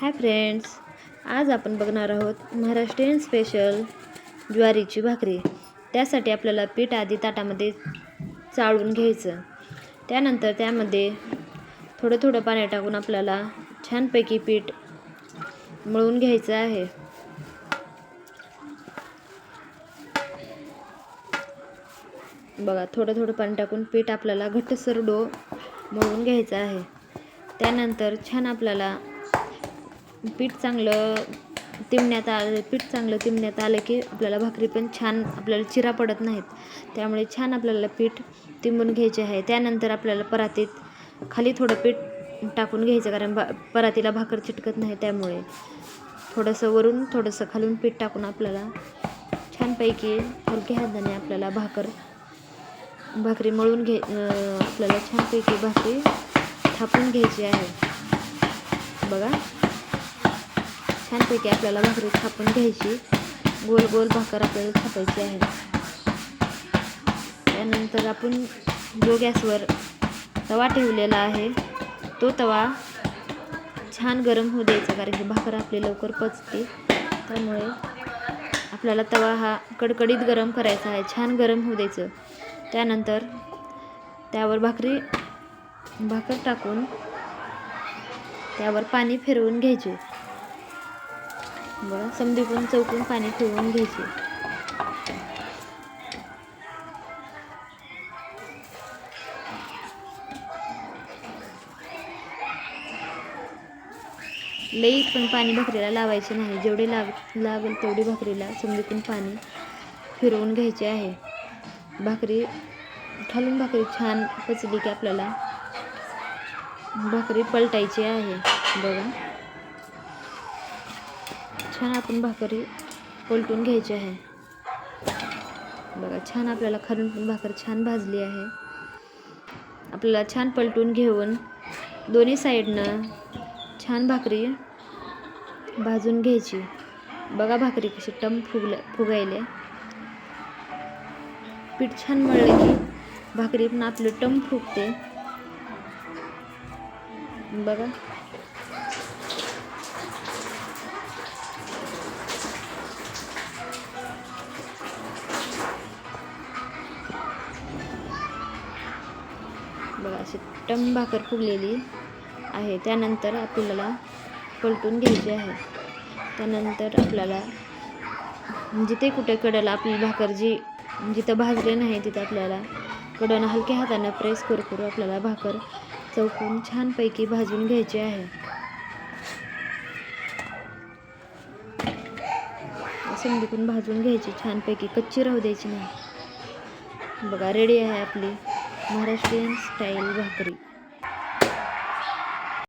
Hi friends आज आपण बघणार आहोत महाराष्ट्रीयन स्पेशल ज्वारीची भाकरी. त्यासाठी आपल्याला पीठ आधी ताटामध्ये चाळून घ्यायचं. त्यानंतर त्यामध्ये थोडं थोडं पाणी टाकून आपल्याला छानपैकी पीठ मळून घ्यायचं आहे. बघा थोडं थोडं पाणी टाकून पीठ आपल्याला घट्टसर डो मळून घ्यायचं आहे. त्यानंतर छान आपल्याला पीठ चांगलं तिमण्यात आलं पीठ चांगलं तिमण्यात आलं की आपल्याला भाकरी पण छान आपल्याला चिरा पडत नाहीत. त्यामुळे छान आपल्याला पीठ तिंबून घ्यायचे आहे. त्यानंतर आपल्याला परातीत खाली थोडं पीठ टाकून घ्यायचं कारण भा परातीला भाकर चिटकत नाही त्यामुळे. थोडंसं वरून थोडंसं खालून पीठ टाकून आपल्याला छानपैकी हलक्या हाताने आपल्याला भाकर भाकरी मळून घे आपल्याला छानपैकी भाकरी थापून घ्यायची आहे. बघा. छानपैकी आपल्याला भाकरी थापून घ्यायची. गोल गोल भाकर आपल्याला थापायची आहे. त्यानंतर आपण जो गॅसवर तवा ठेवलेला आहे तो तवा छान गरम होऊ द्यायचा कारण की भाकर आपली लवकर पचते. त्यामुळे आपल्याला तवा हा कडकडीत गरम करायचा आहे. छान गरम होऊ द्यायचं. त्यानंतर त्यावर भाकरी भाकर टाकून त्यावर पाणी फिरवून घ्यायचे. बरं समधीकडून चौकून पाणी फिरवून घ्यायचे. लई पण पाणी भाकरीला लावायचे नाही. जेवढे लाग लागेल तेवढी भाकरीला समधीकडून पाणी फिरवून घ्यायचे आहे. भाकरी खालून भाकरी छान पचली की आपल्याला भाकरी पलटायची आहे. बघा. छान आपण भाकरी पलटून घ्यायची आहे. बघा छान आपल्याला खालून पण भाकर छान भाजली आहे. आपल्याला छान पलटून घेऊन दोन्ही साईडनं छान भाकरी भाजून घ्यायची. बघा भाकरी कशी टम फुगल्या फुगायले पीठ छान मळलं की भाकरी पण आपली टम फुगते. बघा बघा अशी टम भाकर फुगलेली आहे. त्यानंतर आपल्याला पलटून घ्यायची आहे. त्यानंतर आपल्याला म्हणजे जिथे कुठे कडेला आपली भाकर जी जिथं भाजले नाही तिथं आपल्याला कडनं हलक्या हाताने प्रेस करू करू आपल्याला भाकर चौकून छानपैकी भाजून घ्यायची आहे. समजून भाजून घ्यायची छानपैकी कच्ची राहू द्यायची नाही. बघा रेडी आहे आपली. महाराष्ट्रीयन स्टाईल भाकरी.